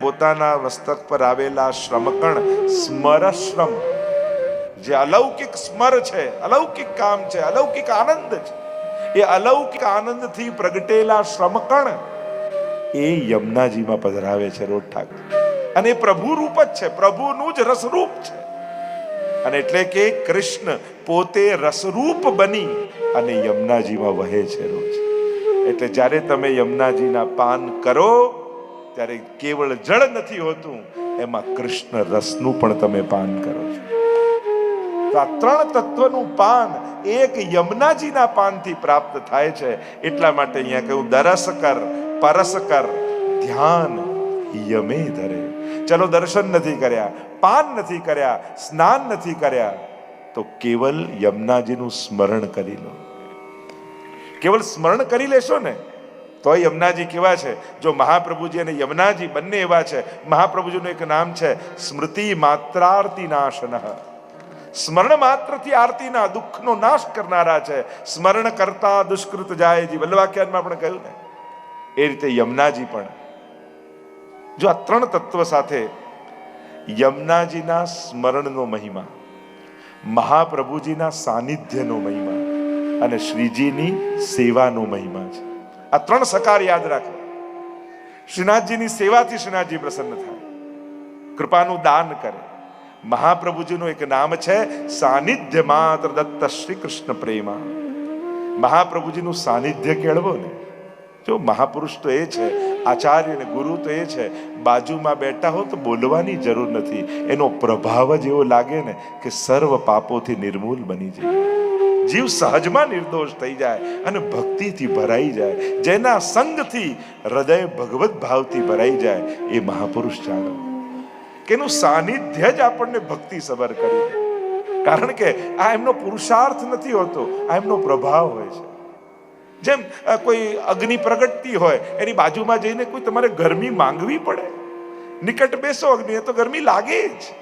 પોતાના મસ્તક પર આવેલા શ્રમકણ સ્મરશ્રમ. જે અલૌકિક સ્મર છે, અલૌકિક કામ છે, અલૌકિક આનંદ છે, એ અલૌકિક આનંદથી પ્રગટેલા શ્રમકણ એ યમુનાજીમાં પધરાવે છે રોજ ઠાકર. અને પ્રભુ રૂપ જ છે, પ્રભુનું જ રસરૂપ છે. અને એટલે કે કૃષ્ણ પોતે રસરૂપ બની અને યમુનાજીમાં વહે છે રોજ. એટલે જ્યારે તમે યમુનાજીના પાન કરો ત્યારે કેવળ જળ નથી હોતું, એમાં કૃષ્ણ રસનું પણ તમે પાન કરો છો. તો આ ત્રણ તત્વનું પાન એક યમુનાજીના પાનથી પ્રાપ્ત થાય છે. એટલા માટે અહીંયા કહ્યું દરસ કર પરસ કર ધ્યાન યમે ધરે. ચલો દર્શન નથી કર્યા, પાન નથી કર્યા, સ્નાન નથી કર્યા, તો કેવલ યમુનાજીનું સ્મરણ કરી લો. કેવલ સ્મરણ કરી લેશો ને તો યમુનાજી કેવા છે? જો મહાપ્રભુજી અને યમુનાજી બંને એવા છે, મહાપ્રભુજીનું એક નામ છે, સ્મૃતિ માત્રાર્થી નાશન. સ્મરણ માત્રથી આરતીના દુઃખનો નાશ કરનારા છે. સ્મરણ કરતા દુષ્કૃત જાય જી વલ્લવાખ્યાનમાં પણ કહ્યું ને, એ રીતે યમુનાજી પણ. જો આ ત્રણ તત્વ સાથે યમુનાજીના સ્મરણનો મહિમા, મહાપ્રભુજીના સાનિધ્યનો મહિમા અને શ્રીજીની સેવાનો મહિમા છે. આ ત્રણ સકાર યાદ રાખો. શ્રીનાથજીની સેવાથી શ્રીનાથજી પ્રસન્ન થાય. કૃપાનું દાન કરે. મહાપ્રભુજીનું એક નામ છે, સાનિધ્ય માત્ર દત્ત શ્રી કૃષ્ણ પ્રેમા. મહાપ્રભુજીનું સાનિધ્ય કેળવો ને. જો મહાપુરુષ તો એ છે, આચાર્ય અને ગુરુ તો એ છે, બાજુમાં બેઠા હો તો બોલવાની જરૂર નથી. એનો પ્રભાવ જ એવો લાગે ને કે સર્વ પાપોથી નિર્મૂલ બની જાય. જીવ સહજમાં નિર્દોષ થઈ જાય અને ભક્તિથી ભરાઈ જાય. જેના સંગથી હૃદય ભગવત ભાવથી ભરાઈ જાય એ મહાપુરુષ જાણો. કે એનું સાનિધ્ય જ આપણને ભક્તિ સબર કરી. કારણ કે આ એમનો પુરુષાર્થ નથી હોતો, આ એમનો પ્રભાવ હોય છે. જેમ કોઈ અગ્નિ પ્રગટતી હોય, એની બાજુમાં જઈને કોઈ તમારે ગરમી માંગવી પડે. નિકટ બેસો અગ્નિ તો ગરમી લાગે જ.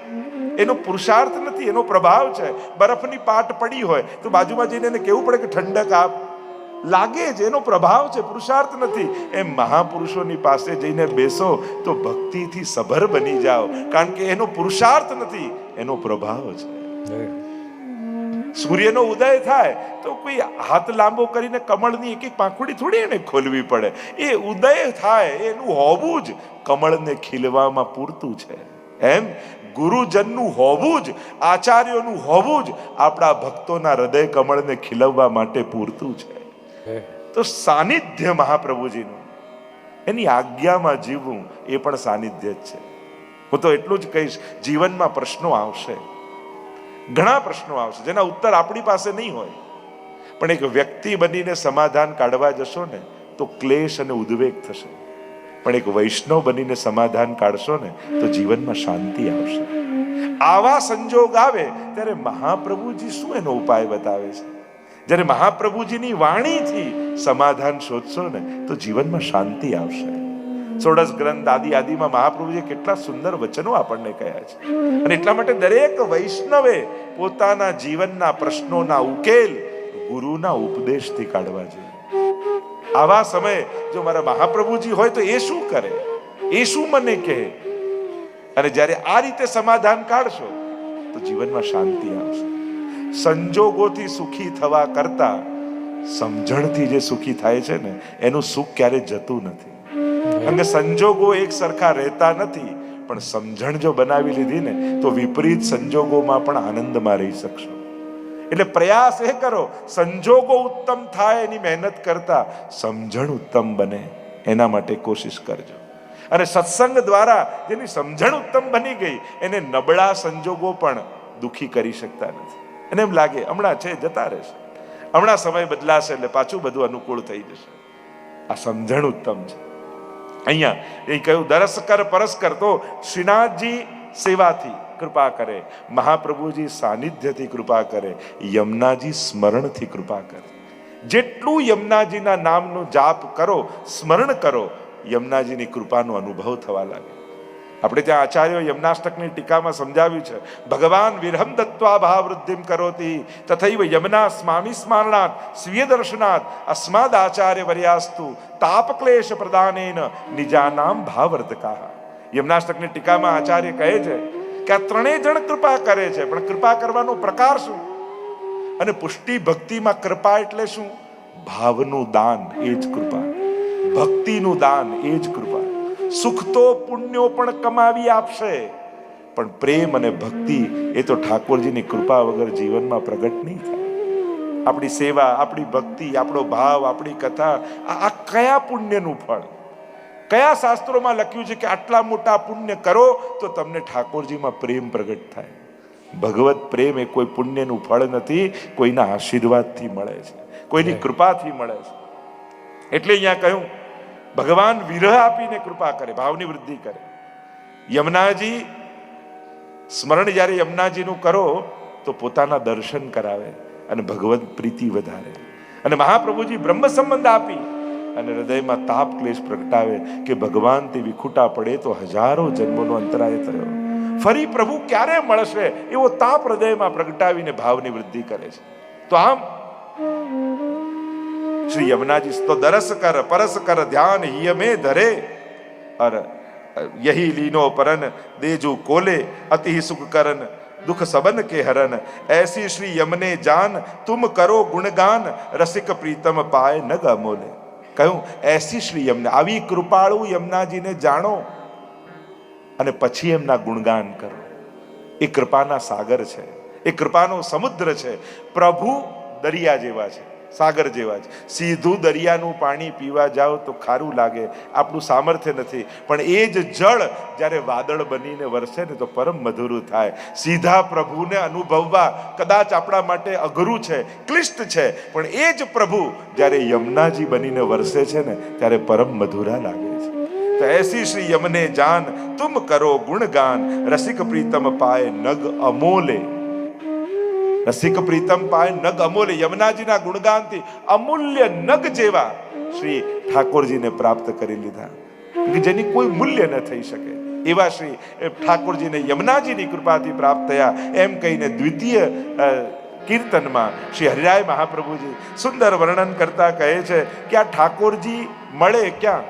એનો પુરુષાર્થ નથી એનો પ્રભાવ છે. બરફની પાટ પડી હોય તો બાજુમાં જઈને એને કેવું પડે કે ઠંડક આપ. લાગે જ એનો પ્રભાવ છે પુરુષાર્થ નથી. એમ મહાપુરુષોની પાસે જઈને બેસો તો ભક્તિથી સભર બની જાઓ. કારણ કે એનો પુરુષાર્થ નથી એનો પ્રભાવ છે. સૂર્યનો ઉદય થાય તો કોઈ હાથ લાંબો કરીને કમળની એક એક પાંખુડી થોડી એને ખોલવી પડે. એ ઉદય થાય એનું હોવું જ કમળને ખીલવામાં પૂરતું છે. એમ? ગુરુજનનું હોવું જ આચાર્યોનું હોવું જ આપણા ભક્તોના હૃદય કમળને ખીલવવા માટે પૂરતું છે. તો સાનિધ્ય મહાપ્રભુજીનું એની આજ્ઞામાં જીવવું એ પણ સાનિધ્ય જ છે. હું તો એટલું જ કહીશ જીવનમાં પ્રશ્નો આવશે. ઘણા પ્રશ્નો આવશે જેના ઉત્તર આપણી પાસે નહીં હોય. પણ એક વ્યક્તિ બનીને સમાધાન કાઢવા જશો ને તો ક્લેશ અને ઉદ્વેગ થશે. પણ એક વૈષ્ણવ બનીને સમાધાન કાઢશો ને, તો જીવનમાં શાંતિ આવશે. આવા સંજોગ આવે ત્યારે મહાપ્રભુજી શું એનો ઉપાય બતાવે છે? જ્યારે મહાપ્રભુજીની વાણીથી સમાધાન શોધશો ને, તો જીવનમાં શાંતિ આવશે. સોડસ ગ્રંથ આદિ આદિમાં મહાપ્રભુજીએ કેટલા સુંદર વચનો આપણને કહ્યા છે. અને એટલા માટે દરેક વૈષ્ણવે પોતાના જીવનના પ્રશ્નોના ઉકેલ ગુરુના ઉપદેશથી કાઢવા જોઈએ. આવા સમયે જો મારા મહાપ્રભુજી હોય તો એ શું કરે? એ શું મને કહે? અને જ્યારે આ રીતે સમાધાન કાઢશો, તો જીવનમાં શાંતિ આવશે. સંજોગોથી સુખી થવા કરતા, સમજણથી જે સુખી થાય છે ને, એનું સુખ ક્યારે જતું નથી. કે સંજોગો એક સરખા રહેતા નથી, પણ સમજણ જો બનાવી લીધી ને, તો વિપરીત સંજોગોમાં પણ આનંદમાં રહી શકશો. એટલે પ્રયાસ એ કરો, સંજોગો ઉત્તમ થાય એની મહેનત કરતા, સમજણ ઉત્તમ બને, એના માટે કોશિશ કરજો. અને સત્સંગ દ્વારા જેની સમજણ ઉત્તમ બની ગઈ, એને નબળા સંજોગો પણ દુખી કરી શકતા નથી. અને એમ લાગે, હમણાં છે, જતા રહેશે. હમણાં સમય બદલાશે એટલે પાછું બધું અનુકૂળ થઈ જશે. આ સમજણ ઉત્તમ છે. અહીંયા એ કહ્યું, દરસકર પરસ્કર તો શ્રીનાથજી સેવાથી કૃપા કરે. મહાપ્રભુજી સાનિધ્યથી કૃપા કરે. યમુનાજી સ્મરણથી કૃપા કરે. જેટલું યમુનાજીના નામનું જાપ કરો, સ્મરણ કરો, યમુનાજીની કૃપાનો અનુભવ થવા લાગે. આપણે ત્યાં આચાર્ય યમનાષ્ટકની ટીકામાં સમજાવ્યું છે, ભગવાન વિરહમ દત્વા ભાવવૃદ્ધિમ કરોતી, તથૈવ યમના સ્વામી સ્મરણાત, સ્વીય દર્શનાત, અસ્માદ આચાર્ય વર્યાસ્તુ, તાપક્લેશ પ્રદાનેન, નિજાનામ ભાવર્ધકા. યમનાષ્ટકની ટીકામાં આચાર્ય કહે છે કે આ ત્રણેય જણ કૃપા કરે છે. પણ કૃપા કરવાનો પ્રકાર શું? અને પુષ્ટિ ભક્તિમાં કૃપા એટલે શું? ભાવનું દાન, એ જ કૃપા. ભક્તિનું દાન, એ જ કૃપા. સુખ તો પુણ્યો પણ કમાવી આપશે. પણ પ્રેમ અને ભક્તિ, એ તો ઠાકોરજીની કૃપા વગર જીવનમાં પ્રગટ નહીં થાય. આપણી સેવા, આપણી ભક્તિ, આપણો ભાવ, આપણી કથા, આ કયા પુણ્યનું ફળ? કયા શાસ્ત્રોમાં લખ્યું છે કે આટલા મોટા પુણ્ય કરો તો તમને ઠાકોરજીમાં પ્રેમ પ્રગટ થાય. ભગવત પ્રેમ એ કોઈ પુણ્યનું ફળ નથી કોઈના આશીર્વાદથી મળે છે કોઈની કૃપાથી મળે છે. એટલે અહીંયા કહ્યું ભગવાન વિરહ આપીને કૃપા કરે ભાવની વૃદ્ધિ કરે. યમુનાજી સ્મરણ જ્યારે યમુનાજીનું કરો તો પોતાના દર્શન કરાવે અને ભગવત પ્રીતિ વધારે. અને મહાપ્રભુજી બ્રહ્મ સંબંધ આપી અને હૃદયમાં તાપ ક્લેશ પ્રગટાવે કે ભગવાન ભગવાનથી વિખૂટા પડે તો હજારો જન્મોનો અંતરાય થયો. ફરી પ્રભુ ક્યારે મળશે એવો તાપ હૃદયમાં પ્રગટાવીને ભાવની વૃદ્ધિ કરે છે. તો આમ શ્રી યમુનાજી તો દરસ કર, પરસ કર, ધ્યાન હિયમે ધરે. અર યહી લીનો પરન, દેજુ કોલે, અતિ સુખ કરન, દુઃખ સબન કે હરન. એસી શ્રી યમને જાન, તુમ કરો ગુણગાન, રસિક પ્રીતમ પાય ન ગમોલે. કહ્યું, એસી શ્રી આવી કૃપાળુ યમુનાજીને જાણો અને પછી એમના ગુણગાન કરો. એ કૃપાના સાગર છે, એ કૃપાનો સમુદ્ર છે, પ્રભુ દરિયા જેવા છે. સાગર જેવા છે સીધું દરિયાનું પાણી પીવા જાઓ તો ખારું લાગે, આપણું સામર્થ્ય નથી. પણ એ જ જળ જ્યારે વાદળ બનીને વરસે ને તો પરમ મધુરું થાય. સીધા પ્રભુને અનુભવવા કદાચ આપણા માટે અઘરું છે, ક્લિષ્ટ છે, પણ એ જ પ્રભુ જ્યારે યમુનાજી બનીને વરસે છે ને, ત્યારે પરમ મધુરા લાગે છે. તો એસી શ્રી યમને જાન, તુમ કરો ગુણગાન, રસિક પ્રીતમ પાય નગ અમોલે. રસિક પ્રીતમ પાય નગ અમૂલ્ય યમુનાજીના ગુણગાનથી અમૂલ્ય નગ જેવા શ્રી ઠાકોરજીને પ્રાપ્ત કરી લીધા. જેની કોઈ મૂલ્ય ન થઈ શકે. એવા શ્રી ઠાકોરજીને યમુનાજીની કૃપાથી પ્રાપ્ત થયા. એમ કહીને દ્વિતીય કીર્તનમાં શ્રી હરિરાય મહાપ્રભુજી સુંદર વર્ણન કરતા કહે છે કે આ ઠાકોરજી મળે ક્યાં?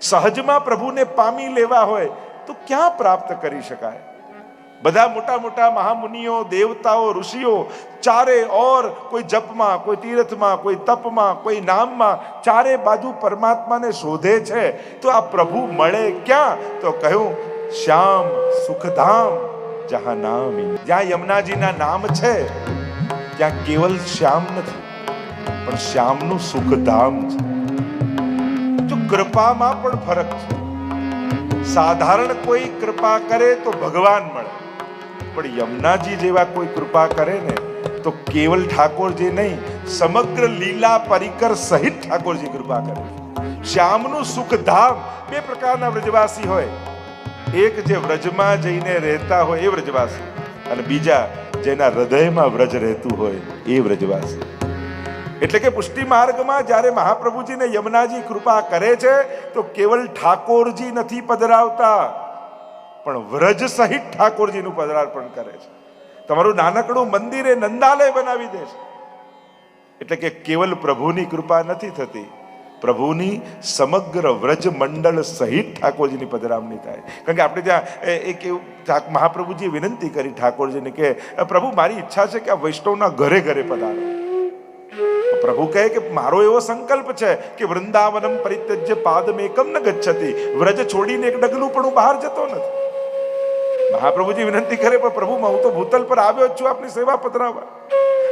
સહજમાં પ્રભુને પામી લેવા હોય તો ક્યાં પ્રાપ્ત કરી શકાય? બધા મોટા મોટા મહામુનિઓ, દેવતાઓ, ઋષિઓ, ચારે ઓર કોઈ જપમાં, કોઈ તીર્થમાં, કોઈ તપમાં, કોઈ નામમાં ચારે બાજુ પરમાત્માને શોધે છે. તો આ પ્રભુ મળે ક્યાં? તો કહ્યું, શ્યામ સુખધામ જહાં નામ જ્યાં યમુનાજીના નામ છે, ત્યાં કેવલ શ્યામ નથી, પણ શ્યામનું સુખધામ છે. જો કૃપામાં પણ ફરક છે. સાધારણ કોઈ કૃપા કરે તો ભગવાન મળે. પણ યમુનાજી જેવા કોઈ કૃપા કરે ને, તો કેવલ ઠાકોરજી નહીં, સમગ્ર લીલા પરિકર સહિત ઠાકોરજી કૃપા કરે. શ્યામનું સુખધામ બે પ્રકારના વ્રજવાસી હોય. એક જે વ્રજમાં જઈને રહેતા હોય એ વ્રજવાસી, અને બીજા જેના હૃદયમાં વ્રજ રહેતું હોય એ વ્રજવાસી. એટલે કે પુષ્ટિ માર્ગમાં જ્યારે મહાપ્રભુજીને યમુનાજી કૃપા કરે છે, તો કેવલ ઠાકોરજી નથી પધરાવતા. પણ વ્રજ સહિત ઠાકોરજીનું પદરાર્પણ કરે છે. તમારું નાનકડું મંદિર એ નંદાલય બનાવી દે છે. એટલે કે કેવલ પ્રભુની કૃપા નથી થતી. પ્રભુની સમગ્ર વ્રજ મંડળ સહિત ઠાકોરજીની પધરામણી થાય. કારણ કે આપણે ત્યાં એક એવું મહાપ્રભુજીએ વિનંતી કરી ઠાકોરજીને કે પ્રભુ, મારી ઈચ્છા છે કે આ વૈષ્ણવના ઘરે ઘરે પધારો. પ્રભુ કહે કે, મારો એવો સંકલ્પ છે કે વૃંદાવનમ પરિત્યજ્ય પાદમેકમ ન ગચ્છતી. વ્રજ છોડીને એક ડગલું પણ હું બહાર જતો નથી. મહાપ્રભુજી વિનંતી કરે, પણ પ્રભુ, હું તો ભૂતલ પર આવ્યો જ છું, આપની સેવા પધરાવવા.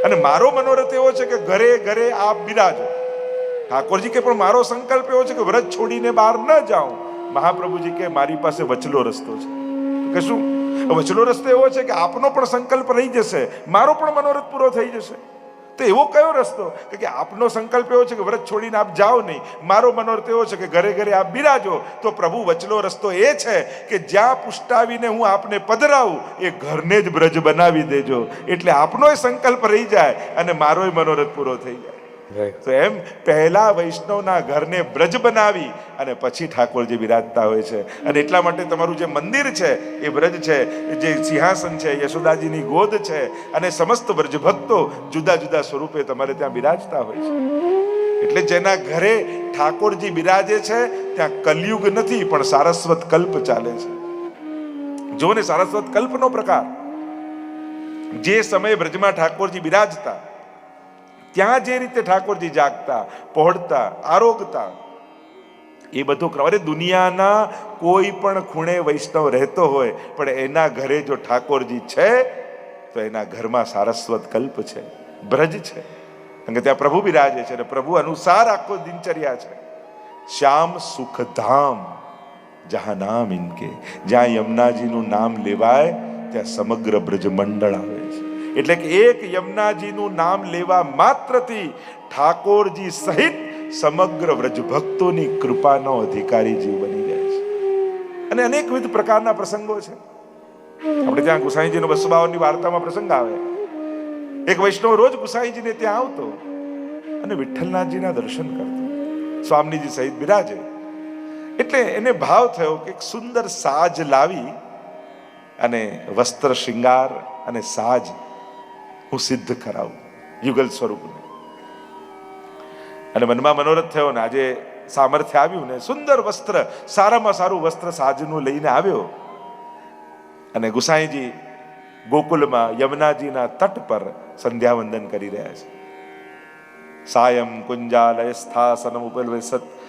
અને મારો મનોરથ એવો છે કે ઘરે ઘરે આપ બિરાજો. ઠાકોરજી કે, પણ મારો સંકલ્પ એવો છે કે વ્રત છોડીને બહાર ન જાઉં. મહાપ્રભુજી કે, મારી પાસે વચલો રસ્તો છે. કે શું? વચલો રસ્તો એવો છે કે આપનો પણ સંકલ્પ રહી જશે, મારો પણ મનોરથ પૂરો થઈ જશે. તો એવો કયો રસ્તો? કે આપનો સંકલ્પ એવો છે કે વ્રત છોડીને આપ જાઓ નહીં. મારો મનોરથ એવો છે કે ઘરે ઘરે આપ બિરાજો. તો પ્રભુ વચલો રસ્તો એ છે કે જ્યાં પુષ્ટાવીને હું આપને પધરાવું, એ ઘરને જ બ્રજ બનાવી દેજો. એટલે આપનોય સંકલ્પ રહી જાય અને મારોય મનોરથ પૂરો થઈ જાય. તો એમ પહેલા વૈષ્ણવના ઘરને બ્રજ બનાવી અને પછી ઠાકોરજી બિરાજતા હોય છે. અને એટલા માટે તમારું જે મંદિર છે, એ બ્રજ છે, જે સિંહાસન છે, યશોદાજીની ગોદ છે, અને સમસ્ત બ્રજ ભક્તો જુદા જુદા સ્વરૂપે તમારે ત્યાં બિરાજતા હોય છે. એટલે જેના ઘરે ઠાકોરજી બિરાજે છે, ત્યાં કલયુગ નથી, પણ સારસ્વત કલ્પ ચાલે છે. જો ને સારસ્વત કલ્પનો પ્રકાર. જે સમયે બ્રજમાં ઠાકોરજી બિરાજતા ત્યાં જે રીતે ઠાકોરજી જાગતા, પહોળતા, આરોગતા, એ બધું અરે દુનિયાના કોઈ પણ ખૂણે વૈષ્ણવ રહેતો હોય, પણ એના ઘરે જો ઠાકોરજી છે, તો એના ઘરમાં સારસ્વત કલ્પ છે, બ્રજ છે. કારણ કે ત્યાં પ્રભુ બિરાજે છે અને પ્રભુ અનુસાર આખો દિનચર્યા છે. શ્યામ સુખધામ જહાં નામ ઇનકે. જ્યાં યમુનાજીનું નામ લેવાય, ત્યાં સમગ્ર બ્રજ મંડળ આવે. એટલે કે એક યમુનાજીનું નામ લેવા માત્રથી ઠાકોરજી સહિત સમગ્ર વ્રજ ભક્તોની કૃપાનો અધિકારી જીવ બની જાય છે. અને અનેકવિધ પ્રકારના પ્રસંગો છે. આપણે ત્યાં ગુસાઈજીનો બસો બાવનની વાર્તામાં પ્રસંગ આવે. એક વૈષ્ણવ રોજ ગુસાઈજીને ત્યાં આવતો અને વિઠ્ઠલનાથજીના દર્શન કરતો. સ્વામીજી સહિત બિરાજે. એટલે એને ભાવ થયો કે એક સુંદર સાજ લાવી અને વસ્ત્ર શિંગાર અને સાજ હું સિદ્ધ કરાવું, યુગલ સ્વરૂપને. અને મનમાં મનોરથ થયો ને આજે સામર્થ્ય આવ્યું ને, સુંદર વસ્ત્ર, સારામાં સારું વસ્ત્ર સાજનું લઈને આવ્યો. અને ગુસાઈજી ગોકુલમાં યમુનાજીના તટ પર સંધ્યાવંદન કરી રહ્યા છે. સાયમ કુંજાલય સ્થાસનમ ઉપલવસત સ્વર્ણ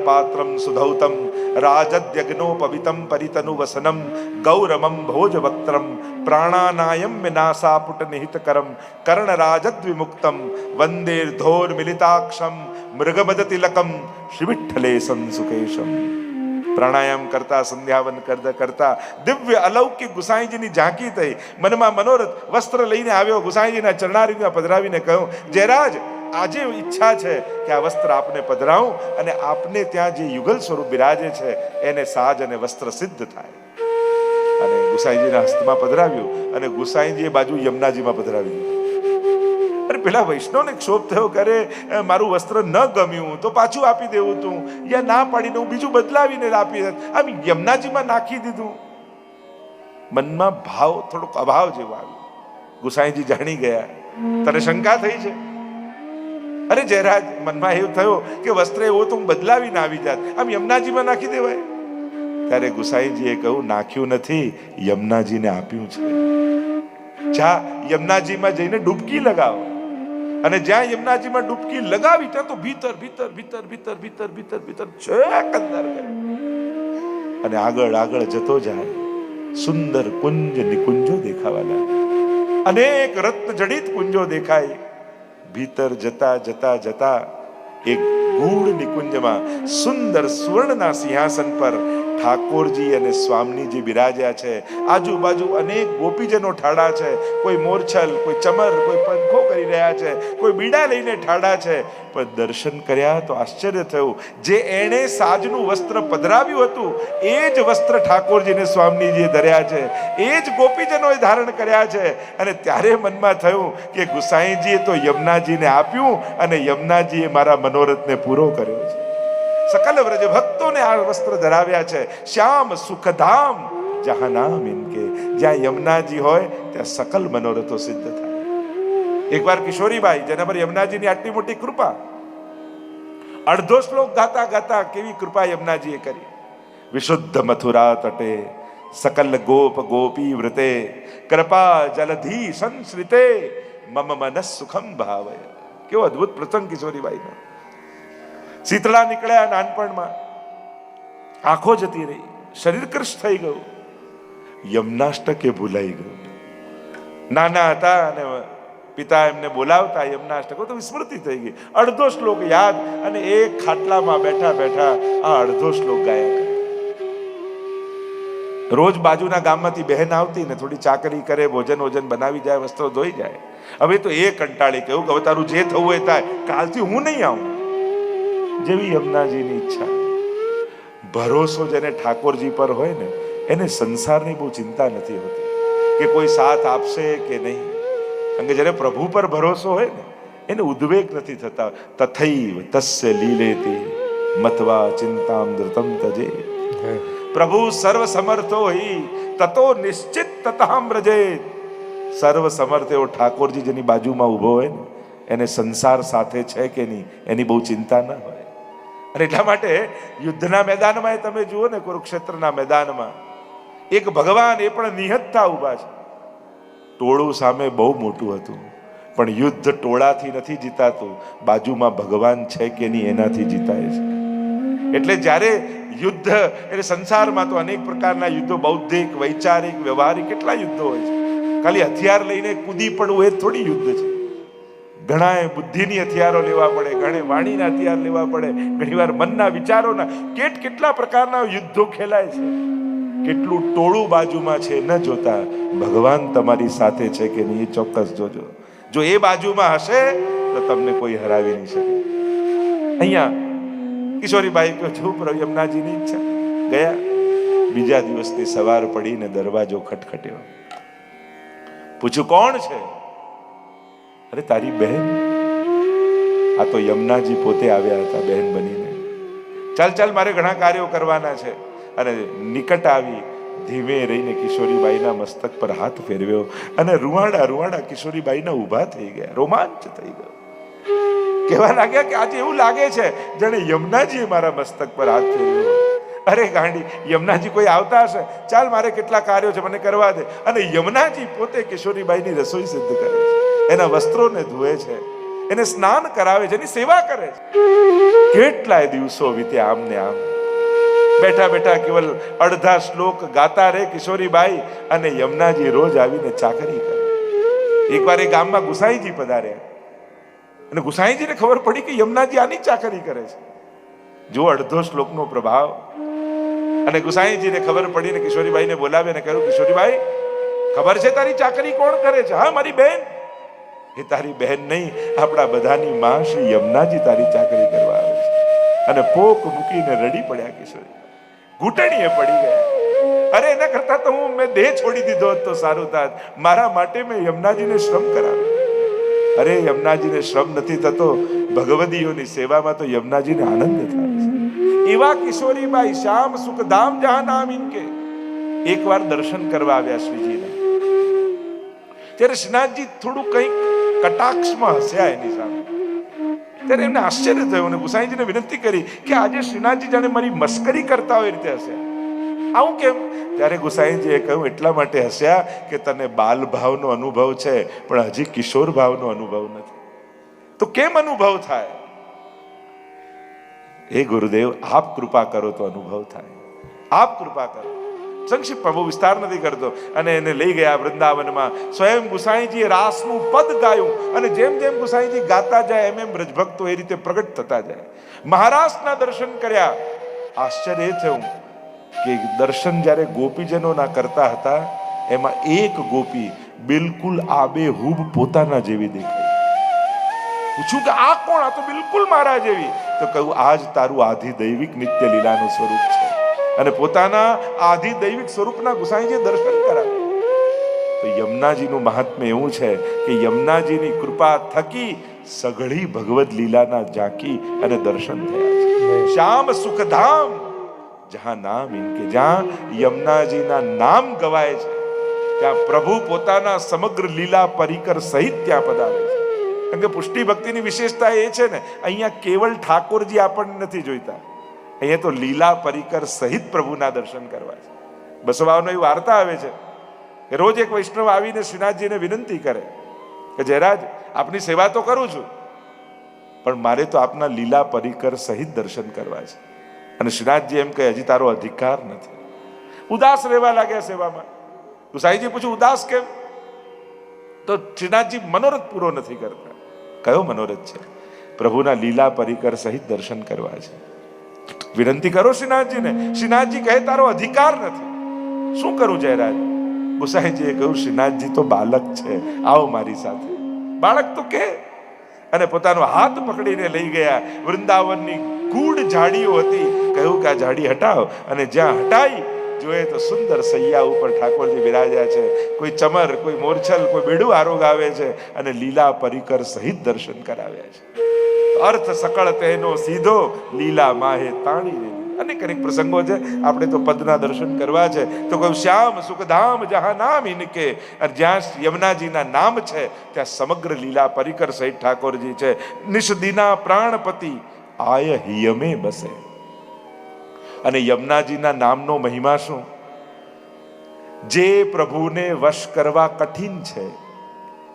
પાત્રમ સુધૌતમ રાજદ્યગ્નોપવિતમ પરિતનુ વસનમ ગૌરમમ ભોજવક્ત્રમ પ્રાણાનાયમ વિનાશાપુટ નિહિતકરમ કર્ણરાજદ્વિમુક્તમ વંદેર્ધોર મિલિતાક્ષમ મૃગમદ તિલકમ શ્રીવિઠ્ઠલે સંસુકેશમ પ્રાણાયામ કરતા સંધ્યાવન કરતા કરતા દિવ્ય અલૌકિક ગુસાઈજીની ઝાંકી થઈ મનમાં મનોરથ વસ્ત્ર લઈને આવ્યો ગુસાઈજીના ચરણારીમાં પધરાવીને કહ્યું જયરાજ આજે ઈચ્છા છે કે આ વસ્ત્ર આપને પધરાવું અને આપને ત્યાં જે યુગલ સ્વરૂપ બિરાજે છે, એને સાજ અને વસ્ત્ર સિદ્ધ થાય. અને ગુસાઈજીના હસ્તમાં પધરાવ્યું અને ગુસાઈજી બાજુ યમુનાજીમાં પધરાવી દીધું અરે પેલા વૈષ્ણવને ક્ષોભ થયો કરે મારું વસ્ત્ર ન ગમ્યું, તો પાછું આપી દેવું તું. યા ના પાડીને હું બીજું બદલાવીને આપી આમ યમુનાજીમાં નાખી દીધું. મનમાં ભાવ, થોડોક અભાવ જેવો આવ્યો. ગુસાઈજી જાણી ગયા. તને શંકા થઈ છે? અરે જયરાજ, મનમાં એવું થયું કે વસ્ત્ર એવો તો હું બદલાવીને આવી જાત. આમ યમુનાજીમાં નાખી દેવાય. ત્યારે ગુસાઈજીએ કહ્યું, નાખ્યું નથી, યમુનાજીને આપ્યું છે. જા યમુનાજીમાં જઈને ડૂબકી લગાવો. અને જ્યાં યમુનાજીમાં ડૂબકી લગાવી, ત્યાં તો ભીતર ભીતર ભીતર ભીતર ભીતર ભીતર ભીતર છેક અંદર અને આગળ આગળ જતો જાય. સુંદર કુંજ નિકુંજો દેખાવા લાગે અનેક રત્ન જડિત કુંજો દેખાય. ભીતર જતા જતા જતા એક ગૂઢ નિકુંજમાં સુંદર સુવર્ણના સિંહાસન પર ઠાકોરજી અને સ્વામીજી બિરાજ્યા છે, આજુબાજુ અનેક ગોપીજનો ઠાડા છે, કોઈ મોરછલ, કોઈ ચમર, કોઈ પંખો કરી રહ્યા છે, કોઈ બીડા લઈને ઠાડા છે, પણ દર્શન કર્યા તો આશ્ચર્ય થયું. જે એણે સાજનું વસ્ત્ર પધરાવ્યું હતું, એ જ વસ્ત્ર ઠાકોરજીને સ્વામીજીએ ધર્યા છે, એ જ ગોપીજનોએ ધારણ કર્યા છે. અને ત્યારે મનમાં થયું કે ગુસાઈજીએ તો યમુનાજીને આપ્યું અને યમુનાજીએ મારા મનોરથને પૂરો કર્યો છે. સકલ વ્રજ ભક્તોને આ વસ્ત્ર ધરાવ્યા છે શ્યામ સુખધામ જહાં નામ ઇનકે જ્યાં યમુનાજી હોય ત્યાં સકલ મનોરથો સિદ્ધ થાય એકવાર કિશોરીબાઈ જેના પર યમુનાજીની આટલી મોટી કૃપા અડધો શ્લોક ગાતા ગાતા કેવી કૃપા યમુનાજીએ કરી। વિશુદ્ધ મથુરા તટે સકલ ગોપ ગોપી વ્રતે કૃપા જલધી સંશ્રિતે મમ મનસ સુખમ ભાવય કેવો અદ્ભુત પ્રસંગ કિશોરીબાઈનો શીતળા નીકળ્યા નાનપણમાં. આંખો જતી રહી. શરીર કૃશ થઈ ગયું. યમનાષ્ટકે ભૂલાઈ ગયું. નાના હતા અને પિતા એમને બોલાવતા યમનાષ્ટકો. તો વિસ્મૃતિ થઈ ગઈ. અડધો શ્લોક યાદ અને એ ખાટલામાં બેઠા બેઠા આ અડધો શ્લોક ગાયા રોજ બાજુના ગામમાંથી બહેન આવતી ને થોડી ચાકરી કરે, ભોજન વોજન બનાવી જાય, વસ્ત્રો ધોઈ જાય. હવે તો એ કંટાળી કહ્યું કે હવે તારું જે થવું હોય થાય. કાલથી હું નહીં આવું. જેવી યમુનાજીની ઈચ્છા. ભરોસો જેને ઠાકોરજી પર હોય ને એને સંસારની બહુ ચિંતા નથી હોતી કે કોઈ સાથ આપશે કે નહીં. કારણ કે જેને પ્રભુ પર ભરોસો હોય ને એને ઉદ્વેગ નથી થતા. તથૈવ તસ્ય લીલેતી મતવા ચિંતામ ધૃતમ તજે. પ્રભુ સર્વ સમર્થો હી તતો નિશ્ચિત તતામ રજે. સર્વ સમર્થ એવો ઠાકોરજી જેની બાજુમાં ઊભો હોય ને એને સંસાર સાથે છે કે નહીં એની બહુ ચિંતા ન હોય. અને એટલા માટે યુદ્ધના મેદાનમાં તમે જુઓ ને કુરુક્ષેત્રના મેદાનમાં, એક ભગવાન એ પણ નિહત્તા ઊભા છે. ટોળું સામે બહુ મોટું હતું, પણ યુદ્ધ ટોળાથી નથી જીતાતું, બાજુમાં ભગવાન છે કે નહીં એનાથી જીતાય છે. એટલે જ્યારે યુદ્ધ, એટલે સંસારમાં તો અનેક પ્રકારના યુદ્ધો, બૌદ્ધિક, વૈચારિક, વ્યવહારિક, કેટલા યુદ્ધો હોય છે. ખાલી હથિયાર લઈને કૂદી પડવું એ થોડી યુદ્ધ છે. ઘણાએ બુદ્ધિની હથિયારો લેવા પડે, ઘણે વાણીના હથિયાર લેવા પડે, ઘણીવાર મનના વિચારોના કેટ કેટલા પ્રકારના યુદ્ધો ખેલાય છે. કેટલું ટોળું બાજુમાં છે, ન જોતા. ભગવાન તમારી સાથે છે કે નહીં એ ચોક્કસ જોજો. જો એ બાજુમાં હશે, તો તમને કોઈ હરાવી નહીં શકે. અહીંયા કિશોરીબાઈ કહો છું પ્રભુ યમુનાજીની ઈચ્છા. ગયા. બીજા દિવસની સવાર પડીને દરવાજો ખટખટ્યો. પૂછ્યું, કોણ છે? અરે, તારી બહેન? આ તો યમુનાજી પોતે આવ્યા હતા, બહેન બનીને. ચાલ ચાલ, મારે ઘણા કાર્યો કરવાના છે. અને નિકટ આવી ધીમે રહીને કિશોરીબાઈના મસ્તક પર હાથ ફેરવ્યો અને રૂવાડા રૂવાડા કિશોરીબાઈના ઊભા થઈ ગયા. રોમાંચ થઈ ગયો. કહેવા લાગ્યા કે આજે એવું લાગે છે જાણે યમુનાજીએ મારા મસ્તક પર હાથ ફેરવ્યો. અરે, ગાંડી, યમુનાજી કોઈ આવતા હશે? ચાલ, મારે કેટલા કાર્યો છે, મને કરવા દે. અને યમુનાજી પોતે કિશોરીબાઈની રસોઈ સિદ્ધ કરે છે. એના વસ્ત્રોને ધુએ છે. એને સ્નાન કરાવે છે, એની સેવા કરે છે. કેટલાય દિવસો વીત્યા આમ ને આમ. બેઠા બેઠા કેવલ અડધા શ્લોક ગાતા રે કિશોરીબાઈ અને યમુનાજી રોજ આવીને ચાકરી કરે. એકવાર એ ગામમાં ગુસાઈજી પધાર્યા. અને ગુસાઈજીને ખબર પડી કે યમુનાજી આની ચાકરી કરે છે. જો અડધો શ્લોકનો પ્રભાવ. અને ગુસાઈજીને ખબર પડી ને કિશોરીબાઈને બોલાવે અને કહ્યું કિશોરીબાઈ, ખબર છે તારી ચાકરી કોણ કરે છે? હા, મારી બહેન એ તારી બહેન નહીં, આપણા બધાની માં શ્રી યમુનાજી તારી ચાકરી કરવા આવે છે. અને પોક મૂકીને રડી પડ્યા કિશોરી. ઘૂંટણીએ પડી ગયા. અરે એના કરતા તો હું, મેં દેહ છોડી દીધો તો સારું થાત. મારા માટે મેં યમુનાજીને શ્રમ કરાવ્યો. અરે યમુનાજીને શ્રમ નથી થતો, ભગવદીઓની સેવામાં તો યમુનાજીને આનંદ થાય છે. એવા કિશોરીબાઈ શ્યામ સુખધામ જહાં નામ ઇનકે એકવાર દર્શન કરવા આવ્યા શ્રીજીને. ત્યારે શ્રીનાથજી થોડું કંઈક કટાક્ષમાં હસ્યા એની સામે. ત્યારે એમને આશ્ચર્ય થયું અને ગુસાઈજીને વિનંતી કરી કે આજે શ્રીનાથજી જાણે મારી મસ્કરી કરતા હોય રીતે હસ્યા. આવું કેમ? ત્યારે ગુસાઈજીએ કહ્યું, એટલા માટે હસ્યા કે તને બાલ ભાવનો અનુભવ છે, પણ હજી કિશોર ભાવનો અનુભવ નથી. તો કેમ અનુભવ થાય? હે ગુરુદેવ, આપ કૃપા કરો તો અનુભવ થાય. આપ કૃપા કરો. સંક્ષિપ્ત બહુ વિસ્તાર નથી કરતો. અને એને લઈ ગયા વૃંદાવનમાં. સ્વયં ગુસાઈજીએ રાસનું પદ ગાયું. અને જેમ જેમ ગુસાઈજી ગાતા જાય, એમ એમ બ્રજભક્તો એ રીતે પ્રગટ થતા જાય. મહારાષ્ટ્રના દર્શન કર્યા. આશ્ચર્ય થયું કે દર્શન જ્યારે ગોપીજનોના કરતા હતા, એમાં એક ગોપી બિલકુલ આબે હુબ પોતાના જેવી દેખાઈ. પૂછ્યું કે આ કોણ? આ તો બિલકુલ મારા જેવી. તો કહ્યું, આજ તારું આધિ દૈવિક નિત્ય લીલાનું સ્વરૂપ છે. અને પોતાના આધિ દૈવિક સ્વરૂપના ગુસાઈજી દર્શન કરાવે. તો યમુનાજીનું મહાત્મ્ય એવું છે કે યમુનાજીની કૃપા થકી સઘળી ભગવદ લીલાના ઝાંકી અને દર્શન થયા છે. શ્યામ સુખધામ. જહાં નામ ઇનકે જ્યાં યમુનાજીના નામ ગવાય છે ત્યાં પ્રભુ પોતાના સમગ્ર લીલા પરિકર સહિત ત્યાં પધારે છે. કારણ કે પુષ્ટિ ભક્તિની વિશેષતા એ છે ને અહીંયા કેવલ ઠાકોરજી આપણને નથી જોઈતા. અહીંયા તો લીલા પરિકર સહિત પ્રભુના દર્શન કરવા છે. બસવાઓનો એવી વાર્તા આવે છે કે રોજ એક વૈષ્ણવ આવીને શ્રીનાથજીને વિનંતી કરે કે જયરાજ, આપની સેવા તો કરું છું, પણ મારે તો આપના લીલા પરિકર સહિત દર્શન કરવા છે. અને શ્રીનાથજી એમ કહે, હજી તારો અધિકાર નથી. ઉદાસ રહેવા લાગ્યા સેવામાં. ગુસાઈજી પૂછ્યું, ઉદાસ કેમ? તો શ્રીનાથજી મનોરથ પૂરો નથી કરતા. કયો મનોરથ છે? પ્રભુના લીલા પરિકર સહિત દર્શન કરવા છે. વિનંતી કરો શ્રીનાથજીને શ્રીનાથજી કહે, તારો અધિકાર નથી. શું કરું જયરાજ? ગુસાઈજીએ કહ્યું શ્રીનાથજી તો બાલક છે. આવો મારી સાથે. બાળક તો કે. અને પોતાનો હાથ પકડીને લઈ ગયા. વૃંદાવનની ગૂઢ ઝાડીઓ હતી. કહ્યું કે આ ઝાડી હટાવ. અને જ્યાં હટાઈ, જોઈએ તો સુંદર સૈયા ઉપર ઠાકોરજી બિરાજ્યા છે. કોઈ ચમર, કોઈ મોરછલ, કોઈ બેડું આરોગ આવે છે અને લીલા પરિકર સહિત દર્શન કરાવ્યા છે. અર્થ સકળ તેનો સીધો લીલા માહે તાણી અનેક અનેક પ્રસંગો છે, આપણે તો પદના દર્શન કરવા છે, તો કહ્યું શ્યામ સુખધામ જહાં નામ ઇનકે. અને જ્યાં યમુનાજીના નામ છે, ત્યાં સમગ્ર લીલા પરિકર સહિત ઠાકોરજી છે. નિષદિના પ્રાણપતિ આય હિયમે બસે. અને યમુનાજીના નામનો મહિમા શું? જે પ્રભુને વશ કરવા કઠિન છે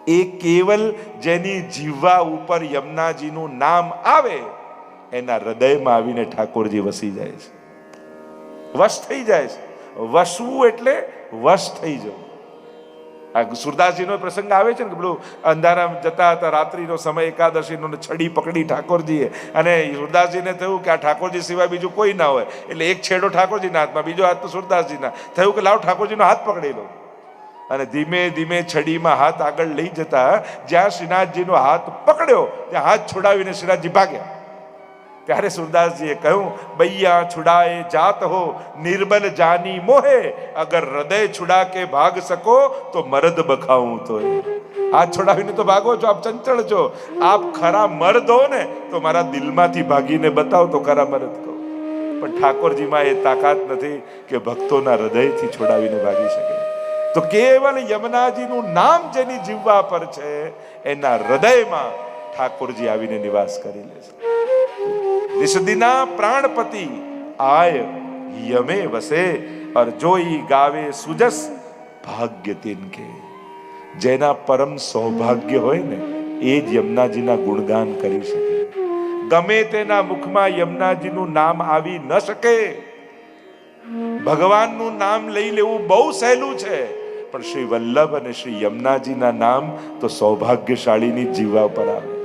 એ કેવલ જેની જીવવા ઉપર યમુનાજીનું નામ આવે, એના હૃદયમાં આવીને ઠાકોરજી વસી જાય છે. વશ થઈ જાય છે. વસવું એટલે વશ થઈ જવું. આ સુરદાસજીનો પ્રસંગ આવે છે ને કે પેલું અંધારામાં જતા હતા, રાત્રિનો સમય એકાદશીનો છડી પકડી ઠાકોરજીએ. અને સુરદાસજીને થયું કે આ ઠાકોરજી સિવાય બીજું કોઈ ના હોય. એટલે એક છેડો ઠાકોરજીના હાથમાં, બીજો હાથ તો સુરદાસજીના. થયું કે લાવ ઠાકોરજીનો હાથ પકડી લો. અને ધીમે ધીમે છડીમાં હાથ આગળ લઈ જતા જ્યાં શ્રીનાથજીનો હાથ પકડ્યો, ત્યાં હાથ છોડાવીને શ્રીનાથજી ભાગ્યા. ત્યારે સુરદાસજીએ કહ્યું, બૈયા છુડાએ જાત હો, નિર્બલ જાની મોહે. અગર હૃદય છુડા કે ભાગ સકો તો મરદ બખાવું તો હાથ છોડાવીને તો ભાગો છો, આપ ચંચળ છો. આપ ખરા મર્દ હો ને, તો મારા દિલમાંથી ભાગીને બતાવો તો ખરા મર્દ કહો. પણ ઠાકોરજીમાં એ તાકાત નથી કે ભક્તોના હૃદયથી છોડાવીને ભાગી શકે. તો કેવલ યમુનાજીનું નામ જેની જીવવા પર છે, એના હૃદયમાં ઠાકોરજી આવીને નિવાસ કરી લે છે. નિષદિના પ્રાણપતિ આય યમે વસે, અર જોઈ ગાવે સુજસ ભાગ્ય તિન કે જેના પરમ સૌભાગ્ય હોય ને, એ જ યમુનાજીના ગુણગાન કરી શકે. ગમે તેના મુખમાં યમુનાજીનું નામ આવી ન શકે, ભગવાનનું નામ લઈ લેવું બહુ સહેલું છે. પણ શ્રી વલ્લભ અને શ્રી યમુનાજીના નામ તો સૌભાગ્યશાળીની જીવા પર આવે.